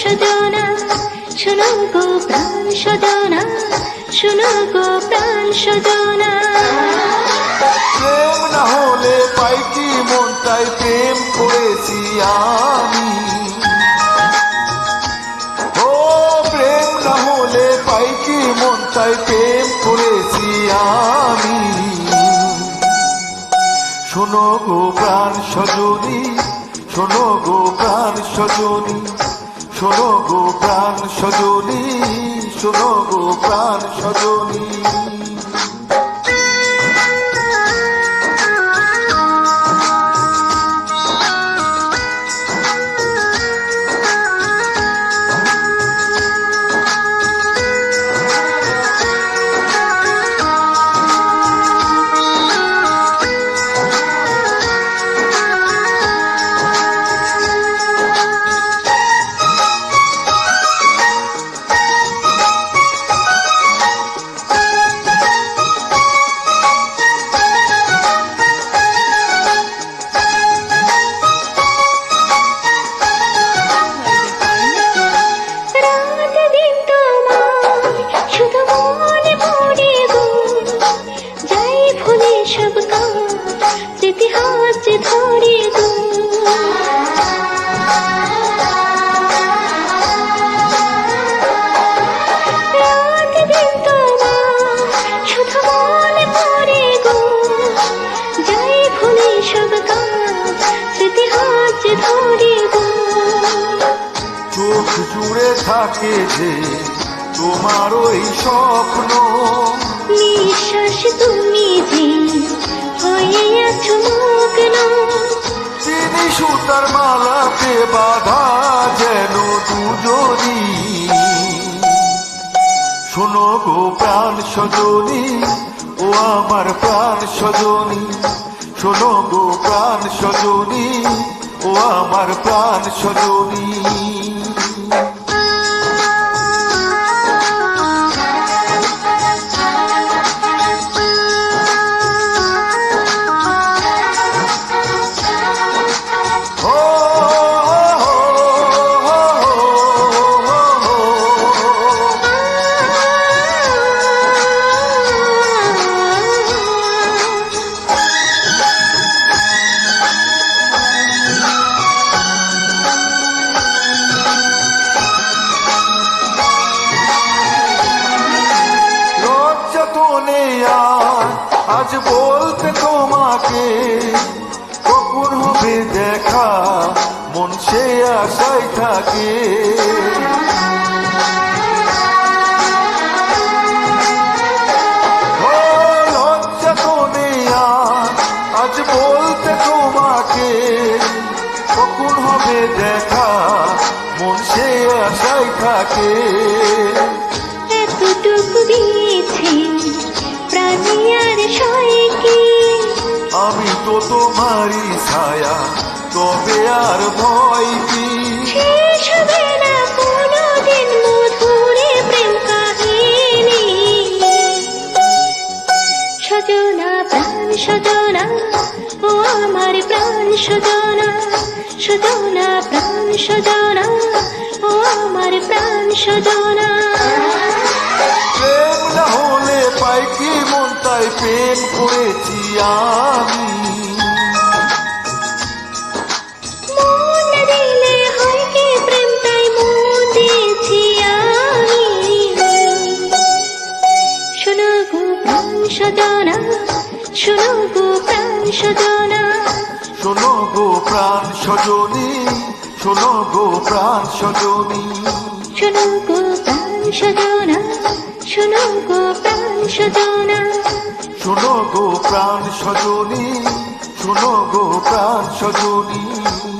শোনো গো, প্রাণ সজনা শোনো গো, প্রাণ সজনা প্রেম না হলে পাই কি মনটাই প্রেম করেছি আমি। ও, প্রেম না হলে পাই কি মনটাই প্রেম করেছি আমি। শোনো গো, প্রাণ সজনী, শোনো গো, প্রাণ সজনী। শোনো গো প্রাণ সজনী শোনো গো প্রাণ সজনী। থাকে যে তোমার ওই স্বপ্ন। নিঃশ্বাস তুমি যে হয়ে আছো মগ্ন তিনি সুতার মালাতে বাধা যেন দুজনি শোনো গো প্রাণ সজনী ও আমার প্রাণ সজনী। শোনো গো প্রাণ সজনী ও আমার প্রাণ সজনী। আজ বলতে তোমাকে, কখন হবে দেখা, মন সে আশায় থাকে। দেখা থাকে। এতটুকু দিয়েছি, প্রাণী আর সয় কি আমি তো তোমারই ছায়া তবে আর ভয় কি? সজনা প্রাণ সজনা ও আমার প্রাণ সজনা সজনা প্রাণ সজনা ও আমার প্রাণ সজনা। গো প্রাণ সজনা শোনো গো প্রাণ সজনা। শোনো গো প্রাণ সজনী শোনো গো প্রাণ সজনী। শোনো গো প্রাণ সজনা শোনো গো প্রাণ সজনা। শোনো গো প্রাণ সজনী শোনো গো প্রাণ সজনী।